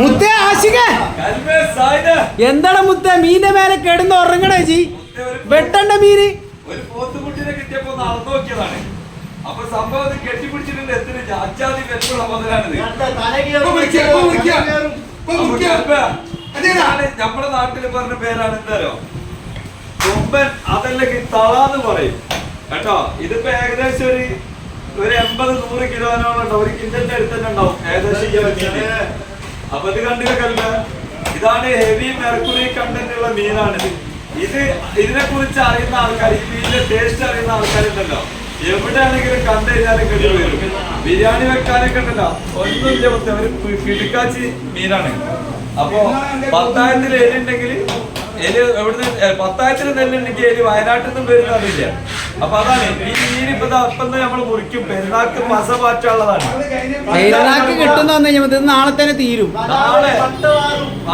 മുത്തേ ആശിക. എന്താണ് മുത്ത? മീന്റെ മേലെ കിടന്ന് ഉറങ്ങണേ ജി വെട്ടണ്ട മീന്. ഒരു പോത്തുകുട്ടിനെ കിട്ടിയപ്പോ നടന്നു നോക്കിയതാണ്. അപ്പൊ സംഭവം കെട്ടിപ്പിടിച്ചിട്ടുണ്ട്. എത്തിന് അച്ചാതി വെച്ചുള്ള മുതലാണിത്. നമ്മുടെ നാട്ടിൽ പറഞ്ഞ പേരാണ് എന്താരോ കൊമ്പൻ അതല്ലെങ്കിൽ തളാന്ന് പറയും. കേട്ടോ? ഇതിപ്പോ ഏകദേശം ഒരു ഒരു എൺപത് നൂറ് കിലോനോളം ഉണ്ടാവും. ഒരു കിൻഡലിന്റെ അടുത്ത് തന്നെ ഉണ്ടാവും. ഏകദേശം അപ്പൊ ഇത് കണ്ടില്ല ഇതാണ് ഹെവി മെർക്കുറി കണ്ടന്റ് ഉള്ള മീനാണിത്. ഇത് ഇതിനെ കുറിച്ച് അറിയുന്ന ആൾക്കാർ ഈ മീനിന്റെ ടേസ്റ്റ് അറിയുന്ന ആൾക്കാരുണ്ടല്ലോ. എവിടെയാണെങ്കിലും കണ്ടു കഴിഞ്ഞാലും വരും. ബിരിയാണി വെക്കാനൊക്കെ ഉണ്ടല്ലോ. ഒന്നുമില്ല ഒരു കിടുക്കാച്ചി മീനാണ്. അപ്പൊ പത്തായിരത്തിൽ എലി ഉണ്ടെങ്കിൽ എലി എവിടുന്ന് പത്തായിരത്തിൽ നെല്ലുണ്ടെങ്കിൽ എലി വയനാട്ടിൽ നിന്നും വരുന്ന അറിയില്ല അപ്പൊ അതാണ്. ഈ മീൻ ഇപ്പൊ അപ്പം നമ്മൾ മുറിക്കും. പെരുന്നാക്ക് പസ പാറ്റുള്ളതാണ് പെരുന്നാക്ക് കിട്ടുന്ന വന്നു കഴിഞ്ഞാൽ ഇത് നാളെ തന്നെ തീരും. നാളെ?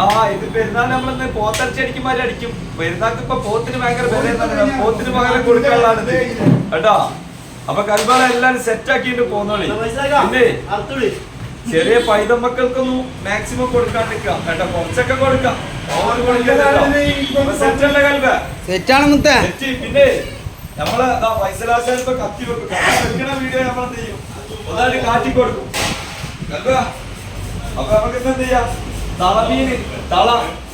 ആ ഇത് പെരുന്നാൾ നമ്മളിന്ന് പോത്തരച്ചി അടിക്കുമാരി അടിക്കും. പെരുന്നാക്ക് ഇപ്പൊ പോത്തിന് ഭയങ്കര വിലയെന്നാണ് പോത്തിന് പകരം കൊടുക്കാനുള്ളതാണ് ഇത്. കേട്ടോ? അപ്പൊ കൽബാല എല്ലാരും സെറ്റ് ആക്കിയിട്ട് പോന്നോളി. പിന്നെ ചെറിയ പൈതമ്മക്കൾക്കൊന്നും മാക്സിമം കൊടുക്കാണ്ടിരിക്കാം കേട്ടോ? കുറച്ചൊക്കെ കൊടുക്കാം. ഓവർ കൊടുക്കാൻ സെറ്റ് അല്ല കൽബ? സെറ്റാണ് മുത്ത. സെറ്റ് പിന്നെ നമ്മൾ ഫൈസലാശാൻ ഇപ്പൊ കത്തി വെക്കും. വെക്കണ വീഡിയോ നമ്മൾ എന്ത് ചെയ്യും? ഒന്നായിട്ട് കാറ്റി കൊടുക്കും. കേൾക്കുക അപ്പൊ നമുക്ക് എന്ത് ചെയ്യാം? തളമീന് തള.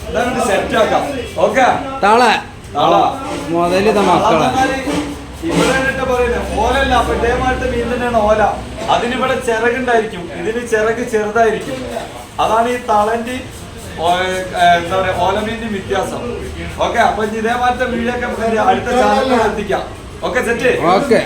ഇതാണ് സെറ്റ് ആക്കാം. ഓക്കെ? തള. തള. മുതലിത മക്കളെ. ഇവിടെ എന്നിട്ട് പറയുന്നത് ഓലല്ല. അപ്പൊ ഇതേമാരത്തെ മീൻ തന്നെയാണ് ഓല. അതിനിവിടെ ചിറകുണ്ടായിരിക്കും. ഇതിന് ചിറക് ചെറുതായിരിക്കും. അതാണ് ഈ തളന്റെ എന്താ പറയുക ഓലമീന്റെ വ്യത്യാസം. ഓക്കെ അപ്പൊ ഇതേമാരത്തെ വീഡിയോ ഒക്കെ അടുത്ത ചാനലിൽ എത്തിക്കാം. Okay set okay.